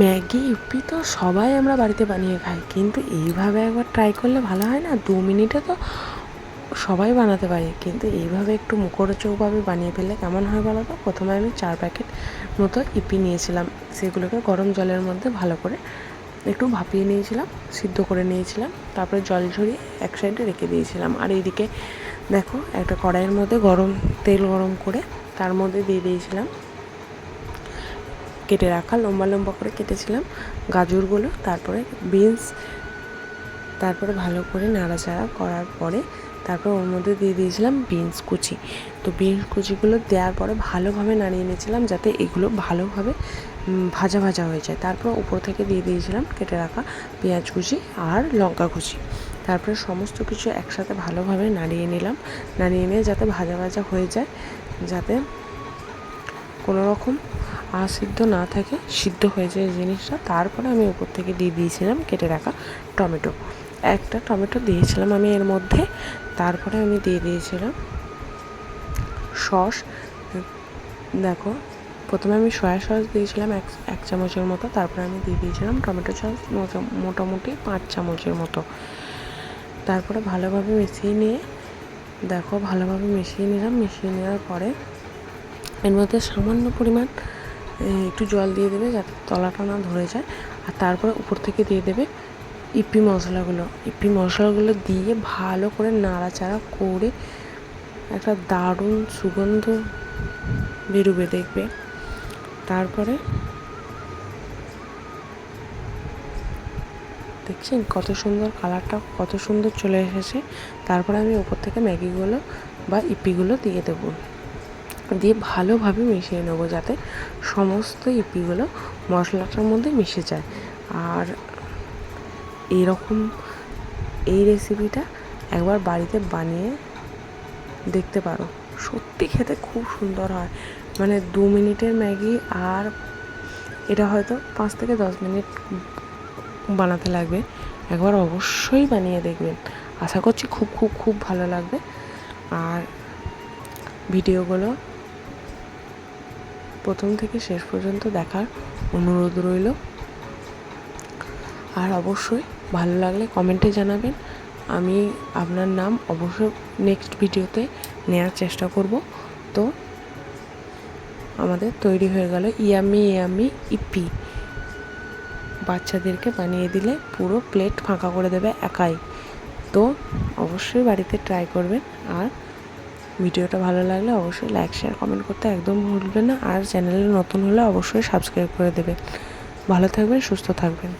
Maggi E P তো সবাই আমরা বাড়িতে বানিয়ে খাই। কিন্তু এইভাবে একবার ট্রাই করলে ভালো হয় না? দু মিনিটে তো সবাই বানাতে পারি। কিন্তু এইভাবে একটু মুখরোচকভাবে বানিয়ে ফেললে কেমন হয় বলো তো? প্রথমে আমি চার প্যাকেট মতো ইপি নিয়েছিলাম। সেগুলোকে গরম জলের মধ্যে ভালো করে একটু ভাপিয়ে নিয়েছিলাম, সিদ্ধ করে নিয়েছিলাম। তারপরে জল ঝরিয়ে এক সাইডে রেখে দিয়েছিলাম। আর এইদিকে দেখো একটা কড়াইয়ের মধ্যে গরম, তেল গরম করে তার মধ্যে দিয়ে দিয়েছিলাম কেটে রাখা, লম্বা লম্বা করে কেটেছিলাম গাজরগুলো, তারপরে বিনস তারপরে ভালো করে নাড়াচাড়া করার পরে তারপর ওর মধ্যে দিয়ে দিয়েছিলাম বিনস কুচি। তো বিনস কুচিগুলো দেওয়ার পরে ভালোভাবে নাড়িয়ে নিয়েছিলাম যাতে এগুলো ভালোভাবে ভাজা ভাজা হয়ে যায়। তারপর উপর থেকে দিয়ে দিয়েছিলাম কেটে রাখা পেঁয়াজ কুচি আর লঙ্কা কুচি। তারপরে সমস্ত কিছু একসাথে ভালোভাবে নাড়িয়ে নিলাম। নাড়িয়ে নিয়ে যাতে ভাজা ভাজা হয়ে যায়, যাতে কোনো রকম আসিদ্ধ না থাকে, সিদ্ধ হয়ে যায় জিনিসটা। তারপরে আমি উপর থেকে দিয়ে দিয়েছিলাম কেটে রাখা টমেটো। একটা টমেটো দিয়েছিলাম আমি এর মধ্যে। তারপরে আমি দিয়ে দিয়েছিলাম সস। দেখো, প্রথমে আমি সয়া সস দিয়েছিলাম এক এক চামচের মতো। তারপরে আমি দিয়ে দিয়েছিলাম টমেটো সস মোটা- মোটামুটি পাঁচ চামচের মতো। তারপরে ভালোভাবে মিশিয়ে নিয়ে, দেখো, ভালোভাবে মিশিয়ে নিলাম। মিশিয়ে নেওয়ার পরে এর মধ্যে সামান্য পরিমাণ একটু জল দিয়ে দেবে যাতে তলাটা না ধরে যায়। আর তারপরে উপর থেকে দিয়ে দেবে ইপি মশলাগুলো। ইপি মশলাগুলো দিয়ে ভালো করে নাড়াচাড়া করে একটা দারুণ সুগন্ধ বেরোবে দেখবে। তারপরে দেখছেন কত সুন্দর কালারটা, কত সুন্দর চলে এসেছে। তারপরে আমি ওপর থেকে ম্যাগিগুলো বা ইপিগুলো দিয়ে দেবো। দিয়ে ভালোভাবে মিশিয়ে নেব যাতে সমস্ত ইপিগুলো মশলাটার মধ্যে মিশে যায়। আর এইরকম এই রেসিপিটা একবার বাড়িতে বানিয়ে দেখতে পারো। সত্যি খেতে খুব সুন্দর হয়। মানে দু মিনিটের ম্যাগি আর এটা হয়তো পাঁচ থেকে দশ মিনিট বানাতে লাগবে। একবার অবশ্যই বানিয়ে দেখবেন। আশা করছি খুব খুব খুব ভালো লাগবে। আর ভিডিওগুলো প্রথম থেকে শেষ পর্যন্ত দেখার অনুরোধ রইল। আর অবশ্যই ভালো লাগলে কমেন্টে জানাবেন। আমি আপনার নাম অবশ্যই নেক্সট ভিডিওতে নেওয়ার চেষ্টা করব। তো আমাদের তৈরি হয়ে গেল ইয়ামি ইয়ামি ইপি। বাচ্চাদেরকে বানিয়ে দিলে পুরো প্লেট ফাঁকা করে দেবে একাই। তো অবশ্যই বাড়িতে ট্রাই করবেন। আর ভিডিওটা ভালো লাগলে অবশ্যই লাইক শেয়ার কমেন্ট করতে একদম ভুলবেন না। আর চ্যানেলে নতুন হলে অবশ্যই সাবস্ক্রাইব করে দেবে ভালো থাকবেন, সুস্থ থাকবেন।